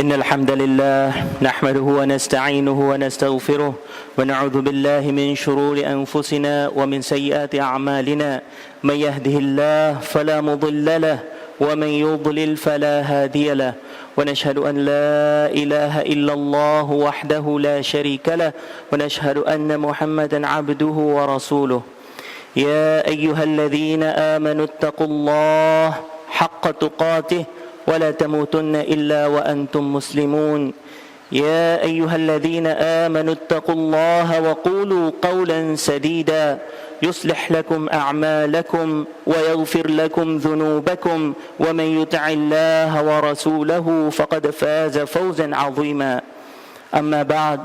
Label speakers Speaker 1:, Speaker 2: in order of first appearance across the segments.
Speaker 1: إن الحمد لله نحمده ونستعينه ونستغفره ونعوذ بالله من شرور أنفسنا ومن سيئات أعمالنا. من يهده الله فلا مضل له ومن يضلل فلا هادي له. ونشهد أن لا إله إلا الله وحده لا شريك له. ونشهد أن محمدا عبده ورسوله. يا أيها الذين آمنوا اتقوا الله حق تقاته ولا تموتن إلا وأنتم مسلمون. يا أيها الذين آمنوا اتقوا الله وقولوا قولا سديدا. يصلح لكم أعمالكم ويغفر لكم ذنوبكم. ومن يطع الله ورسوله فقد فاز فوزا عظيما. أما بعد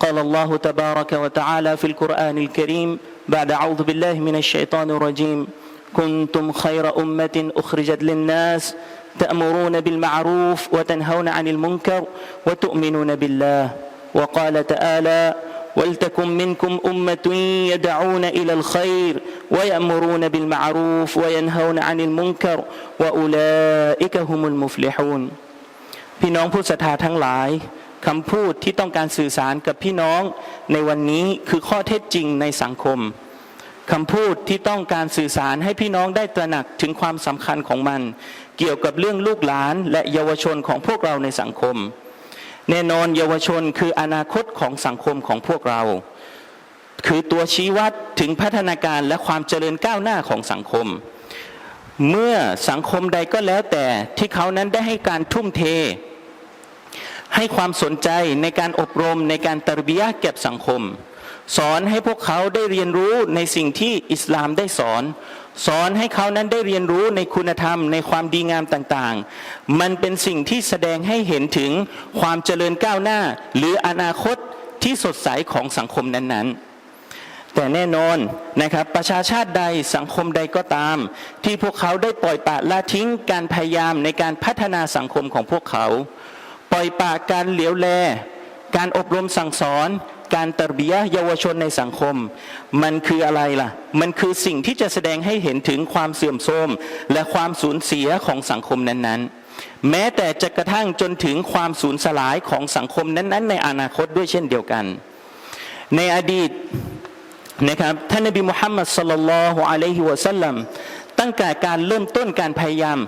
Speaker 1: قال الله تبارك وتعالى في القرآن الكريم بعد أعوذ بالله من الشيطان الرجيم. كنتم خير أمة أخرجت للناس. تأمرون بالمعروف وتنهون عن المنكر وتؤمنون بالله وقال تعالى ولتكن منكم أمة يدعون إلى الخير ويأمرون بالمعروف وينهون عن المنكر وأولئك هم المفلحون พี่น้องผู้ศรัทธาทั้งหลายคำพูดที่ต้องการสื่อสารกับพี่น้องในวันนี้คือข้อเท็จจริงในสังคมคำพูดที่ต้องการสื่อสารให้พี่น้องได้ตระหนักถึงความสำคัญของมัน เกี่ยวกับเรื่องลูกหลานและเยาวชนของพวกเราในสังคม แน่นอนเยาวชนคืออนาคตของสังคมของพวกเรา คือตัวชี้วัดถึงพัฒนาการและความเจริญก้าวหน้าของสังคม เมื่อสังคมใดก็แล้วแต่ที่เขานั้นได้ให้การทุ่มเท ให้ความสนใจในการอบรมในการตรบียะห์แก่สังคม สอนให้พวกเขาได้เรียนรู้ในสิ่งที่อิสลามได้สอน สอนให้เขานั้นได้เรียนรู้ในคุณธรรมในความดีงามต่างๆ มันเป็นสิ่งที่แสดงให้เห็นถึงความเจริญก้าวหน้า หรืออนาคตที่สดใสของสังคมนั้นๆแต่แน่นอนนะครับประชาชาติใดสังคมใดก็ตาม ที่พวกเขาได้ปล่อยปะละทิ้งการพยายามในการพัฒนาสังคมของพวกเขา ปล่อยปะการเหลียวแล การอบรมสั่งสอน การตรบียะเยาวชนในสังคม มันคืออะไรล่ะ มันคือสิ่งที่จะแสดงให้เห็นถึงความเสื่อมโทรมและความสูญเสียของสังคมนั้นๆ แม้แต่จะกระทั่งจนถึงความสูญสลายของสังคมนั้นๆ ในอนาคตด้วยเช่นเดียวกัน ในอดีตนะครับท่านนบีมุฮัมมัดสลลัลลอฮุอะลัยฮิวะสัลลัมตั้งแต่การเริ่มต้นการพยายาม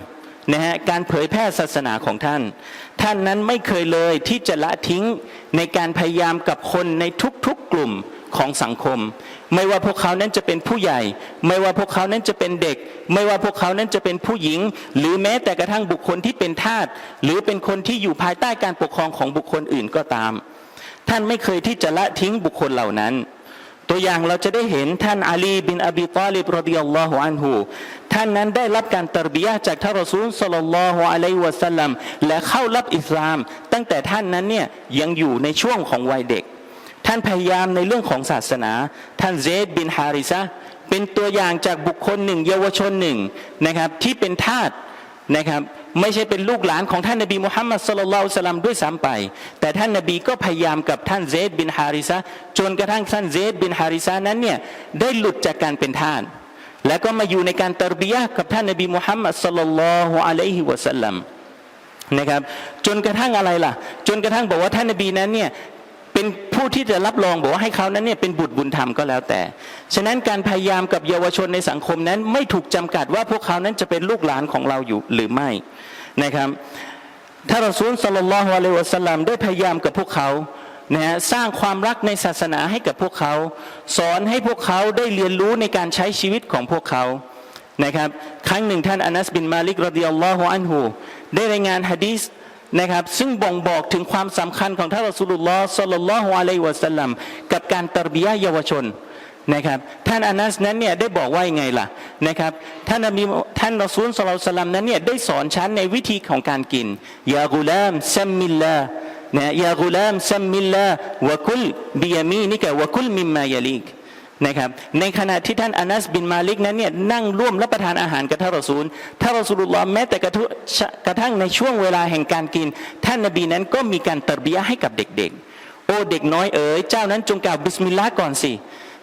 Speaker 1: นะฮะการเผยแพร่ศาสนาของท่าน ท่านนั้นไม่เคยเลยที่จะละทิ้งในการพยายามกับคนในทุกๆกลุ่มของสังคม ไม่ว่าพวกเขานั้นจะเป็นผู้ใหญ่ ไม่ว่าพวกเขานั้นจะเป็นเด็ก ไม่ว่าพวกเขานั้นจะเป็นผู้หญิง หรือแม้แต่กระทั่งบุคคลที่เป็นทาสหรือเป็นคนที่อยู่ภายใต้การปกครองของบุคคลอื่นก็ตาม ท่านไม่เคยที่จะละทิ้งบุคคลเหล่านั้น ตัวอย่างเราจะได้เห็นท่านอาลีบินอบีตาลิบรดิยัลลอฮุอันฮูท่านนั้นได้รับการตรบียะจากท่านรอซูลสลลัลลอฮุอะลัยวะสัลลัมและเข้ารับอิสลาม ตั้งแต่ท่านนั้นเนี่ยยังอยู่ในช่วงของวัยเด็ก ท่านพยายามในเรื่องของศาสนา ท่านเซดบินฮาริซะเป็นตัวอย่างจากบุคคลหนึ่ง เยาวชนหนึ่งนะครับที่เป็นทาสนะครับ ไม่ใช่เป็นลูกหลานของท่านนบีมุฮัมมัดสุลลัลสลัมด้วยซ้ำไป แต่ท่านนบีก็พยายามกับท่านเซดบินฮาริซะจนกระทั่งท่านเซดบินฮาริซะนั้นเนี่ยได้หลุดจากการเป็นทาน แล้วก็มาอยู่ในการตรบียะกับท่านนบีมุฮัมมัดสุลลัลฮุอะลัยฮิวะสัลลัมนะครับจนกระทั่งอะไรล่ะ จนกระทั่งบอกว่าท่านนบีนั้นเนี่ย เป็นผู้ที่จะรับรองบอกว่าให้เขานั้นเนี่ยเป็นบุตรบุญธรรมก็แล้วแต่ ฉะนั้นการพยายามกับเยาวชนในสังคมนั้นไม่ถูกจำกัดว่าพวกเขานั้นจะเป็นลูกหลานของเราอยู่หรือไม่นะครับ ถ้าเรอซูลสลลัลฮุอะลัยฮิวะสัลลัมได้พยายามกับพวกเขานะฮะสร้างความรักในศาสนาให้กับพวกเขา สอนให้พวกเขาได้เรียนรู้ในการใช้ชีวิตของพวกเขานะครับ ครั้งหนึ่งท่านอานัสบินมาลิกรดิยัลลอฮุอันฮูได้รายงานฮะดีษ นะครับซึ่งบ่งบอกถึงความสำคัญของท่านรอสูลุลลอฮ์สัลลัลลอฮุอะลัยฮิวะสัลลัมกับการตรบียะเยาวชนนะครับท่านอานัสนั้นเนี่ยได้บอกว่ายังไงล่ะนะครับท่านนบีท่านรอซูลสัลลัลลอฮุอะลัยฮิวะสัลลัมนั้นเนี่ยได้สอนฉันในวิธีของการกินยากุลามซัมมิลลานะยากุลามซัมมิลลาวะคุลบิยามีนิกะวะคุลมิมมายาลิก นะครับ ในขณะที่ท่านอานัสบินมาลิกนั้นเนี่ยนั่งร่วมรับประทานอาหารกับท่านรอซูลท่านรอซูลุลลอฮ์แม้แต่กระทุกระทั่งในช่วงเวลาแห่งการกิน ท่านนบีนั้นก็มีการตรบียให้กับเด็กๆ โอ้เด็กน้อยเอ๋ยเจ้านั้นจงกล่าวบิสมิลลาห์ก่อนสิ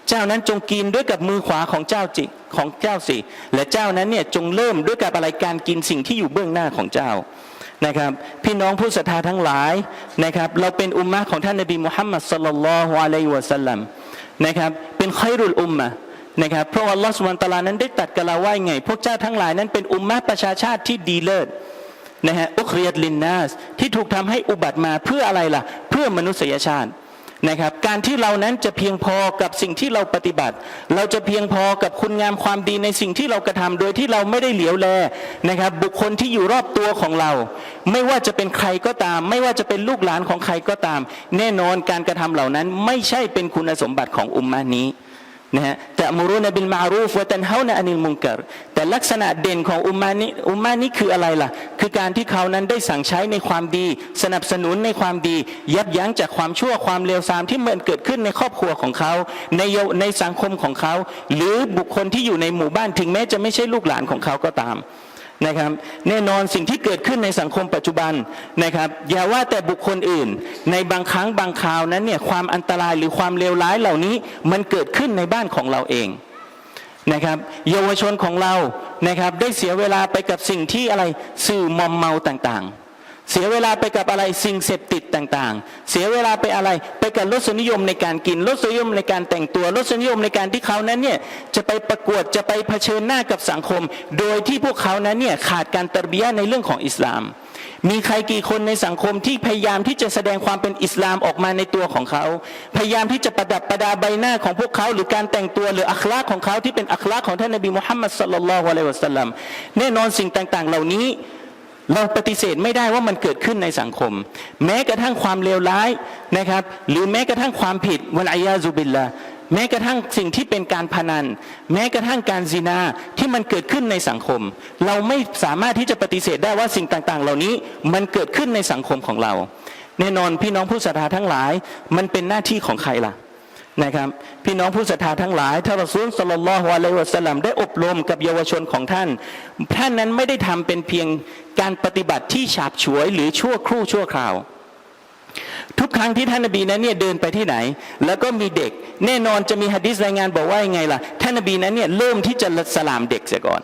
Speaker 1: เจ้านั้นจงกินด้วยกับมือขวาของเจ้าจิของเจ้าสิและเจ้านั้นเนี่ยจงเริ่มด้วยกับอะไรการกินสิ่งที่อยู่เบื้องหน้าของเจ้านะครับพี่น้องผู้ศรัทธาทั้งหลายนะครับเราเป็นอุมมะของท่านนบีมุฮัมมัดสลลัลลอฮุอะลัยฮิวะสัลลัม นะครับ เป็นไครุลอุมมะนะครับเพราะอัลลอฮฺสุวรรณตะลานั้นได้ตัดกับเราว่าไง พวกเจ้าทั้งหลายนั้นเป็นอุมมะประชาชาติที่ดีเลิศนะฮะอุครียดลินนาสที่ถูกทำให้อุบัติมาเพื่ออะไรล่ะ เพื่อมนุษยชาติ นะครับการที่เรานั้นจะเพียงพอกับสิ่งที่เราปฏิบัติ เราจะเพียงพอกับคุณงามความดีในสิ่งที่เรากระทำโดยที่เราไม่ได้เหลียวแลนะครับ บุคคลที่อยู่รอบตัวของเรา ไม่ว่าจะเป็นใครก็ตาม ไม่ว่าจะเป็นลูกหลานของใครก็ตาม แน่นอนการกระทำเหล่านั้นไม่ใช่เป็นคุณสมบัติของอุมมานี้ นะฮะแต่มูรุนบิลมารูฟวะตันเฮานะอานิลมุงกัรแต่ลักษณะเด่นของอุมมานี้อุมมานี้คืออะไรล่ะ คือการที่เขานั้นได้สั่งใช้ในความดี สนับสนุนในความดี ยับยั้งจากความชั่วความเลวทรามที่มันเกิดขึ้นในครอบครัวของเขาในในสังคมของเขา หรือบุคคลที่อยู่ในหมู่บ้านถึงแม้จะไม่ใช่ลูกหลานของเขาก็ตาม นะครับแน่นอนสิ่งที่เกิดขึ้นในสังคมปัจจุบันนะครับอย่าว่าแต่บุคคลอื่น ในบางครั้งบางคราวนั้นเนี่ยความอันตรายหรือความเลวร้ายเหล่านี้มันเกิดขึ้นในบ้านของเราเองนะครับเยาวชนของเรานะครับได้เสียเวลาไปกับสิ่งที่อะไรสื่อมอมเมาต่างๆ เสียเวลาไปกับอะไรสิ่งเสพติดต่างๆ เสียเวลาไปอะไรไปกับรสนิยมในการกินรสนิยมในการแต่งตัวรสนิยมในการที่เขานั้นเนี่ยจะไปประกวดจะไปเผชิญหน้ากับสังคม โดยที่พวกเขานั้นเนี่ยขาดการตรบียในเรื่องของอิสลาม มีใครกี่คนในสังคมที่พยายามที่จะแสดงความเป็นอิสลามออกมาในตัวของเขา พยายามที่จะประดับประดาใบหน้าของพวกเขา หรือการแต่งตัวหรืออัคลาของเขาที่เป็นอัคลาของท่านนบีมุฮัมมัดสัลลัลลอฮุอะลัยฮิวะสัลลัมแน่นอนสิ่งต่างๆ เหล่านี้ เราปฏิเสธไม่ได้ว่ามันเกิดขึ้นในสังคม แม้กระทั่งความเลวร้ายนะครับ หรือแม้กระทั่งความผิดวันอายาซุบิลละแม้กระทั่งสิ่งที่เป็นการพนัน แม้กระทั่งการซินาที่มันเกิดขึ้นในสังคม เราไม่สามารถที่จะปฏิเสธได้ว่าสิ่งต่างๆ เหล่านี้มันเกิดขึ้นในสังคมของเรา แน่นอนพี่น้องผู้ศรัทธาทั้งหลาย มันเป็นหน้าที่ของใครล่ะ นะครับ พี่น้องผู้ศรัทธาทั้งหลายท่านรอซูลสลลลลฮุอะลัยฮิวะสลัมได้อบรมกับเยาวชนของท่าน ท่านนั้นไม่ได้ทำเป็นเพียงการปฏิบัติที่ฉาบฉวยหรือชั่วครู่ชั่วคราว ทุกครั้งที่ท่านนบีนั้นเนี่ยเดินไปที่ไหน แล้วก็มีเด็ก แน่นอนจะมีหะดีษรายงานบอกว่ายังไงล่ะท่านนบีนั้นเนี่ยเริ่มที่จะสลามเด็กเสียก่อน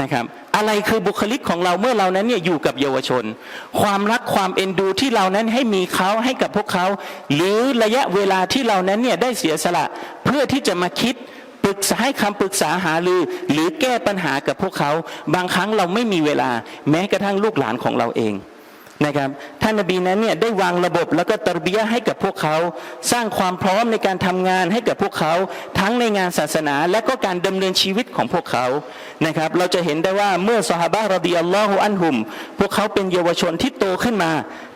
Speaker 1: นะครับ อะไรคือบุคลิกของเราเมื่อเรานั้นเนี่ยอยู่กับเยาวชน ความรักความเอ็นดูที่เรานั้นให้มีเขาให้กับพวกเขา หรือระยะเวลาที่เรานั้นเนี่ยได้เสียสละเพื่อที่จะมาคิดปรึกษาให้คำปรึกษาหารือ หรือแก้ปัญหากับพวกเขา บางครั้งเราไม่มีเวลา แม้กระทั่งลูกหลานของเราเอง นะครับท่านนบีนั้นเนี่ยได้วางระบบแล้วก็ตรบียให้กับพวกเขา สร้างความพร้อมในการทำงานให้กับพวกเขา ทั้งในงานศาสนา และก็การดำเนินชีวิตของพวกเขานะครับเราจะเห็นได้ว่าเมื่อสหบะรดิอัลลอฮุอันหุม พวกเขาเป็นเยาวชนที่โตขึ้นมา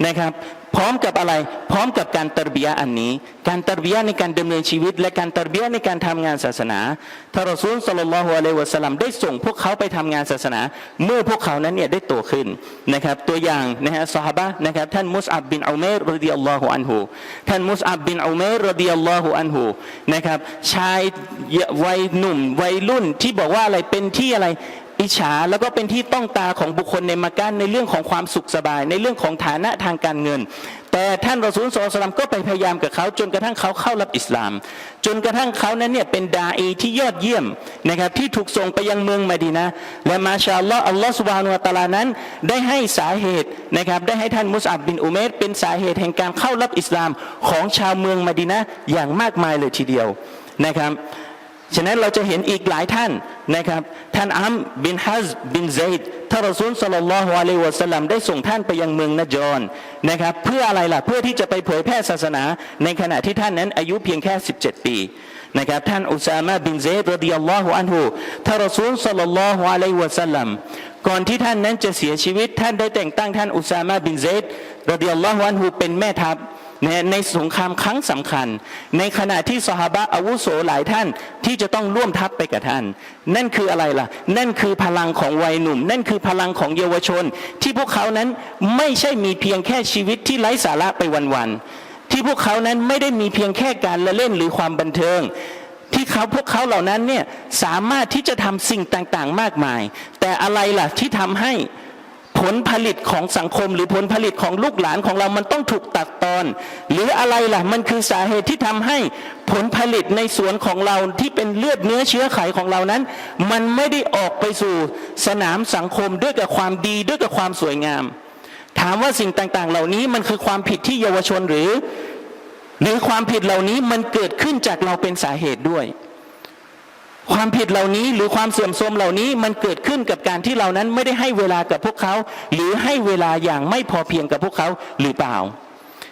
Speaker 1: นะครับ พร้อมกับอะไร พร้อมกับการตรบียะอันนี้ การตรบียะในการดำเนินชีวิต และการตรบียะในการทำงานศาสนาทารอซูลสัลลัลลอฮุอะลัยวะสัลลัมได้ส่งพวกเขาไปทำงานศาสนา เมื่อพวกเขานั้นเนี่ยได้โตขึ้นนะครับตัวอย่างนะฮะซอฮาบะนะครับท่านมุสอับบินอุเมรรดิยัลลอฮุอันฮูท่านมุสอับบินอุเมรรดิยัลลอฮุอันฮูนะครับชายวัยหนุ่มวัยรุ่นที่บอกว่าอะไรเป็นที่อะไร อิจฉาแล้วก็เป็นที่ต้องตาของบุคคลในมักกะในเรื่องของความสุขสบาย ในเรื่องของฐานะทางการเงิน แต่ท่านรอซูลสอลสลัมก็ไปพยายามกับเขา จนกระทั่งเขาเข้ารับอิสลาม จนกระทั่งเขานั้นเนี่ยเป็นดาอีที่ยอดเยี่ยมนะครับที่ถูกส่งไปยังเมืองมาดีนะและมาชาอัลลอฮ์อัลลอฮ์สุบานุวะตะอาลานั้น ได้ให้สาเหตุนะครับได้ให้ท่านมุสอับบินอุเมรเป็นสาเหตุแห่งการเข้ารับอิสลามของชาวเมืองมาดีนะอย่างมากมายเลยทีเดียวนะครับ ฉะนั้นเราจะเห็นอีกหลายท่านนะครับ ท่านอัมบินฮัซบินไซด์ท่านรอซูลสลลลอฮุอะลัยวะสัลลัมได้ส่งท่านไปยังเมืองนาจรนนะครับ เพื่ออะไรล่ะ เพื่อที่จะไปเผยแพร่ศาสนา ในขณะที่ท่านนั้นอายุเพียงแค่ 17 ปีนะครับท่านอุซามะบินเซดรดิยัลลอฮุอันฮูท่านรอซูลสลลลอฮุอะลัยวะสัลลัมก่อนที่ท่านนั้นจะเสียชีวิต ท่านได้แต่งตั้งท่านอุซามะบินเซดรดิยัลลอฮุอันฮูเป็นแม่ทัพ ในในสงครามครั้งสำคัญ ในขณะที่สหบะอาวุโสหลายท่านที่จะต้องร่วมทัพไปกับท่าน นั่นคืออะไรล่ะ นั่นคือพลังของวัยหนุ่ม นั่นคือพลังของเยาวชน ที่พวกเขานั้นไม่ใช่มีเพียงแค่ชีวิตที่ไร้สาระไปวันๆที่พวกเขานั้นไม่ได้มีเพียงแค่การละเล่นหรือความบันเทิงที่เขาพวกเขาเหล่านั้นเนี่ยสามารถที่จะทำสิ่งต่างๆ มากมาย แต่อะไรล่ะที่ทำให้ ผลผลิตของสังคม หรือผลผลิตของลูกหลานของเรามันต้องถูกตัดตอน หรืออะไรล่ะมันคือสาเหตุที่ทำให้ผลผลิตในสวนของเราที่เป็นเลือดเนื้อเชื้อไขของเรานั้น มันไม่ได้ออกไปสู่สนามสังคมด้วยกับความดีด้วยกับความสวยงาม ถา
Speaker 2: มว่าสิ่งต่างๆ เหล่านี้มันคือความผิดที่เยาวชนหรือ หรือความผิดเหล่านี้มันเกิดขึ้นจากเราเป็นสาเหตุด้วย ความผิดเหล่านี้หรือความเสื่อมโทรมเหล่านี้มันเกิดขึ้นกับการที่เรานั้นไม่ได้ให้เวลากับพวกเขา หรือให้เวลาอย่างไม่พอเพียงกับพวกเขาหรือเปล่า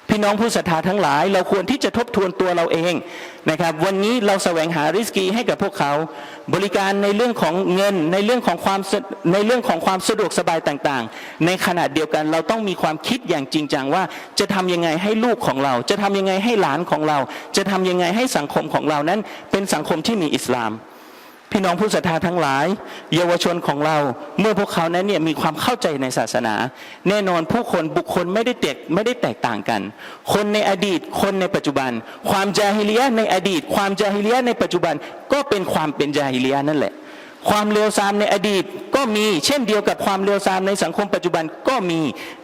Speaker 2: พี่น้องผู้ศรัทธาทั้งหลาย เราควรที่จะทบทวนตัวเราเองนะครับ วันนี้เราแสวงหาริสกีให้กับพวกเขา บริการในเรื่องของเงินในเรื่องของความในเรื่องของความสะดวกสบายต่างๆ ในขณะเดียวกันเราต้องมีความคิดอย่างจริงจังว่าจะทำยังไงให้ลูกของเรา จะทำยังไงให้หลานของเรา จะทำยังไงให้สังคมของเรานั้น เป็นสังคมที่มีอิสลาม พี่น้องผู้ศรัทธาทั้งหลาย เยาวชนของเรา เมื่อพวกเขานั้นเนี่ยมีความเข้าใจในศาสนา แน่นอนผู้คนบุคคลไม่ได้แตกไม่ได้แตกต่างกัน คนในอดีตคนในปัจจุบัน ความจาฮิเลียในอดีต ความจาฮิเลียในปัจจุบันก็เป็นความเป็นจาฮิเลียนั่นแหละ ความเลวทรามในอดีตก็มีเช่นเดียวกับความเลวทรามในสังคมปัจจุบันก็มี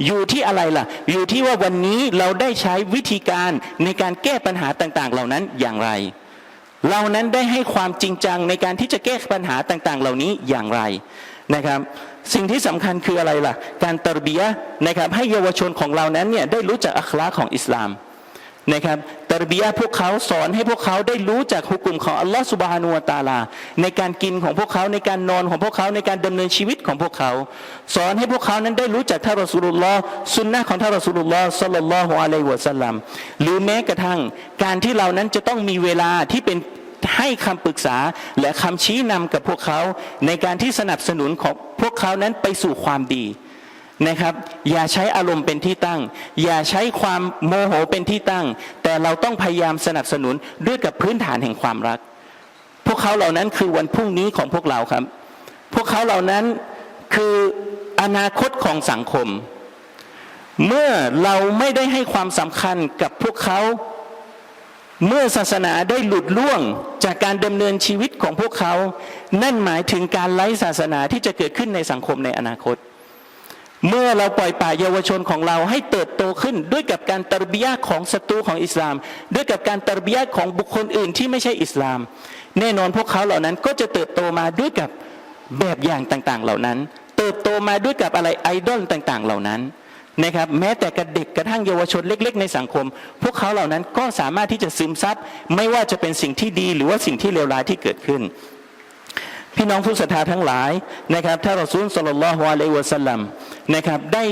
Speaker 2: อยู่ที่อะไรล่ะ อยู่ที่ว่าวันนี้เราได้ใช้วิธีการในการแก้ปัญหาต่าง ๆ เหล่านั้นอย่างไร เรานั้นได้ให้ความจริงจังในการที่จะแก้ปัญหาต่างๆ เหล่านี้อย่างไรนะครับสิ่งที่สำคัญคืออะไรล่ะ การตรบียนะครับให้เยาวชนของเรานั้นเนี่ยได้รู้จักอัคราของอิสลาม นะครับตรบียพวกเขาสอนให้พวกเขาได้รู้จักฮุกุมของอัลลอฮฺสุบฮานุวะตาลา ในการกินของพวกเขาในการนอนของพวกเขาในการดำเนินชีวิตของพวกเขา สอนให้พวกเขานั้นได้รู้จักท่านรอสูลุลลอฮ์สุนนะของท่านรอสูลุลลอฮ์สัลลัลลอฮุอะลัยฮิวะสัลลัมหรือแม้กระทั่งการที่เรานั้นจะต้องมีเวลาที่เป็นให้คำปรึกษาและคำชี้นำกับพวกเขา ในการที่สนับสนุนของพวกเขานั้นไปสู่ความดี นะครับ อย่าใช้อารมณ์เป็นที่ตั้ง อย่าใช้ความโมโหเป็นที่ตั้ง แต่เราต้องพยายามสนับสนุนด้วยกับพื้นฐานแห่งความรัก พวกเขาเหล่านั้นคือวันพรุ่งนี้ของพวกเราครับ พวกเขาเหล่านั้นคืออนาคตของสังคม เมื่อเราไม่ได้ให้ความสำคัญกับพวกเขาเมื่อศาสนาได้หลุดล่วงจากการดำเนินชีวิตของพวกเขา นั่นหมายถึงการไร้ศาสนาที่จะเกิดขึ้นในสังคมในอนาคต เมื่อเราปล่อยป่าเยาวชนของเราให้เติบโตขึ้นด้วยกับการตรบิยะของศัตรูของอิสลาม ด้วยกับการตรบิยะของบุคคลอื่นที่ไม่ใช่อิสลาม แน่นอนพวกเขาเหล่านั้นก็จะเติบโตมาด้วยกับแบบอย่างต่างๆ เหล่านั้น เติบโตมาด้วยกับอะไรไอดอลต่างๆ เหล่านั้นนะครับแม้แต่กับเด็กกระทั่งเยาวชนเล็ก ๆ ในสังคม พวกเขาเหล่านั้นก็สามารถที่จะซึมซับไม่ว่าจะเป็นสิ่งที่ดีหรือว่าสิ่งที่เลวร้ายที่เกิดขึ้น พี่น้องผู้ศรัทธาทั้งหลายนะครับถ้ารอซูลสลลัลอฮุอะลัยฮิวะสัลลัมนะครับได้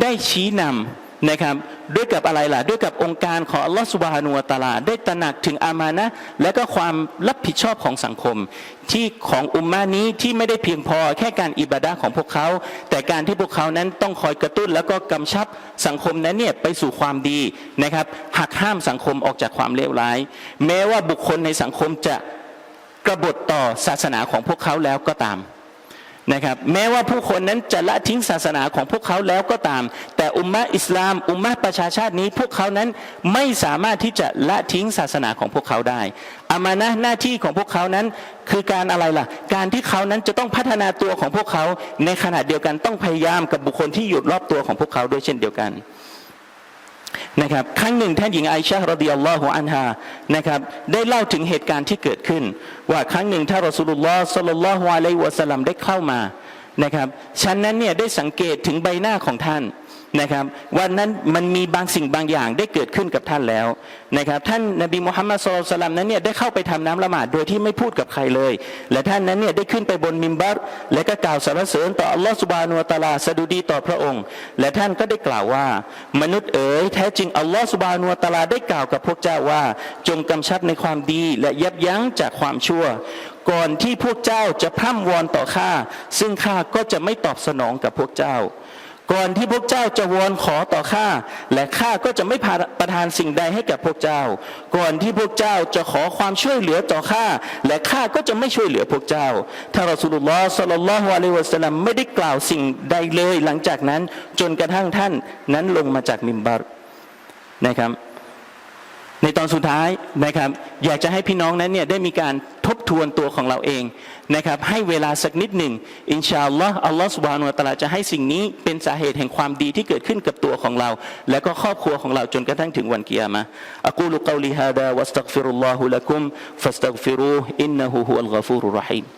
Speaker 2: ได้ชี้นำนะครับด้วยกับอะไรล่ะ ด้วยกับองค์การของอัลลอฮฺสุบฮานุวตาลาได้ตระหนักถึงอามานะและก็ความรับผิดชอบของสังคม ที่ของอุมมานี้ที่ไม่ได้เพียงพอแค่การอิบาดะห์ของพวกเขา แต่การที่พวกเขานั้นต้องคอยกระตุ้น แล้วก็กำชับสังคมนั้นเนี่ยไปสู่ความดีนะครับหักห้ามสังคมออกจากความเลวร้าย แม้ว่าบุคคลในสังคมจะ กบฏต่อศาสนาของพวกเขาแล้วก็ตามนะครับแม้ว่าผู้คนนั้นจะละทิ้งศาสนาของพวกเขาแล้วก็ตาม แต่อุมมะอิสลาม อุมมะประชาชาตินี้พวกเขานั้นไม่สามารถที่จะละทิ้งศาสนาของพวกเขาได้อามานะห์หน้าที่ของพวกเขานั้นคือการอะไรล่ะ การที่เขานั้นจะต้องพัฒนาตัวของพวกเขา ในขณะเดียวกันต้องพยายามกับบุคคลที่อยู่รอบตัวของพวกเขาด้วยเช่นเดียวกัน นะครับครั้งหนึ่งท่านหญิงไอชาฮ์รดิยัลลอฮุอันฮานะครับได้เล่าถึงเหตุการณ์ที่เกิดขึ้น ว่าครั้งหนึ่งท่านรอสูลุลลอฮ์สัลลัลลอฮุอะลัยวะสัลลัมได้เข้ามานะครับฉันนั้นเนี่ยได้สังเกตถึงใบหน้าของท่าน นะครับวันนั้นมันมีบางสิ่งบางอย่างได้เกิดขึ้นกับท่านแล้วนะครับท่านนบีมุฮัมมัดสุลลัลสลัมนั้นเนี่ยได้เข้าไปทำน้ำละหมาดโดยที่ไม่พูดกับใครเลย และท่านนั้นเนี่ยได้ขึ้นไปบนมิมบัรและก็กล่าวสรรเสริญต่ออัลลอฮฺสุบานุตาลาสดุดีต่อพระองค์ และท่านก็ได้กล่าวว่า มนุษย์เอ๋ยแท้จริงอัลลอฮฺสุบานุตาลาได้กล่าวกับพวกเจ้าว่า จงกำชับในความดีและยับยั้งจากความชั่ว ก่อนที่พวกเจ้าจะพร่ำวอนต่อข้าซึ่งข้าก็จะไม่ตอบสนองกับพวกเจ้า ก่อนที่พวกเจ้าจะวอนขอต่อข้าและข้าก็จะไม่ประทานสิ่งใดให้แก่พวกเจ้า ก่อนที่พวกเจ้าจะขอความช่วยเหลือต่อข้าและข้าก็จะไม่ช่วยเหลือพวกเจ้าท่านรอสุลลอฮ์สัลลัลลอฮุอะลัยฮิวะสัลลัมไม่ได้กล่าวสิ่งใดเลยหลังจากนั้นจนกระทั่งท่านนั้นลงมาจากมิมบัรนะครับ ในตอนสุดท้ายนะครับ อยากจะให้พี่น้องนั้นเนี่ยได้มีการ ทบทวนตัวของเราเองนะครับให้เวลาสักนิดหนึ่งอินชาอัลลอฮ์อัลลอฮ์สุบฮานุตะลาจะให้สิ่งนี้เป็นสาเหตุแห่งความดีที่เกิดขึ้นกับตัวของเรา และก็ครอบครัวของเราจนกระทั่งถึงวันกิยามะอะกูลุกอลิฮาดาวัสตักฟิรุลลอฮุละกุมฟัสตักฟิรูอินนะฮูฮุอัลกัฟูรุรรฮีม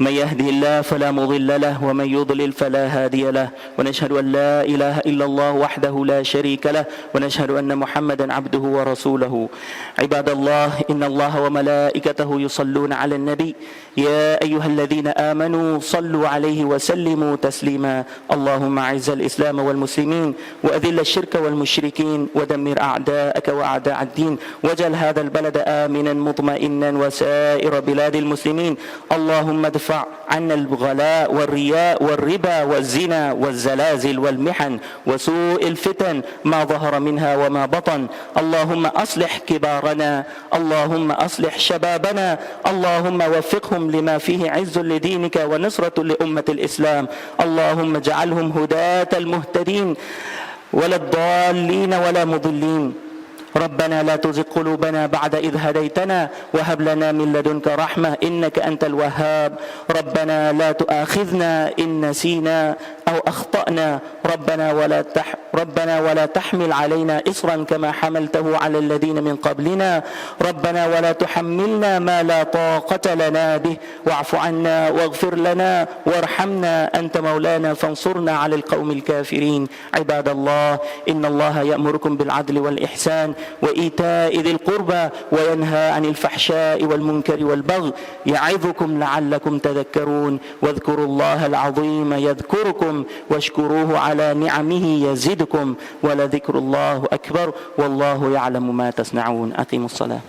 Speaker 1: من يهده الله فلا مضل له ومن يضلل فلا هادي له. ونشهد أن لا إله إلا الله وحده لا شريك له ونشهد أن محمدا عبده ورسوله. عباد الله إن الله وملائكته يصلون على النبي. يا أيها الذين آمنوا صلوا عليه وسلموا تسليما. اللهم أعز الإسلام والمسلمين وأذل الشرك والمشركين ودمر أعداءك وأعداء الدين. واجعل هذا البلد آمنا مطمئنا وسائر بلاد المسلمين. اللهم ادفع عنا الغلاء والرياء والربا والزنا والزلازل والمحن وسوء الفتن ما ظهر منها وما بطن. اللهم أصلح كبارنا اللهم أصلح شبابنا اللهم وفقهم لما فيه عز لدينك ونصرة لأمة الإسلام. اللهم اجعلهم هداة المهتدين ولا الضالين ولا مضلين. ربنا لا تزغ قلوبنا بعد إذ هديتنا وهب لنا من لدنك رحمة إنك أنت الوهاب. ربنا لا تؤاخذنا إن نسينا أو أخطأنا. ربنا ولا تح ربنا ولا تحمل علينا إصرا كما حملته على الذين من قبلنا. ربنا ولا تحملنا ما لا طاقة لنا به. واعف عنا واغفر لنا وارحمنا. أنت مولانا فانصرنا على القوم الكافرين. عباد الله إن الله يأمركم بالعدل والإحسان وإيتاء ذي القربى وينهى عن الفحشاء والمنكر والبغي. يعظكم لعلكم تذكرون. واذكروا الله العظيم يذكركم. واشكروه على نعمه يزدكم ولذكر الله أكبر والله يعلم ما تصنعون. أقيموا الصلاة.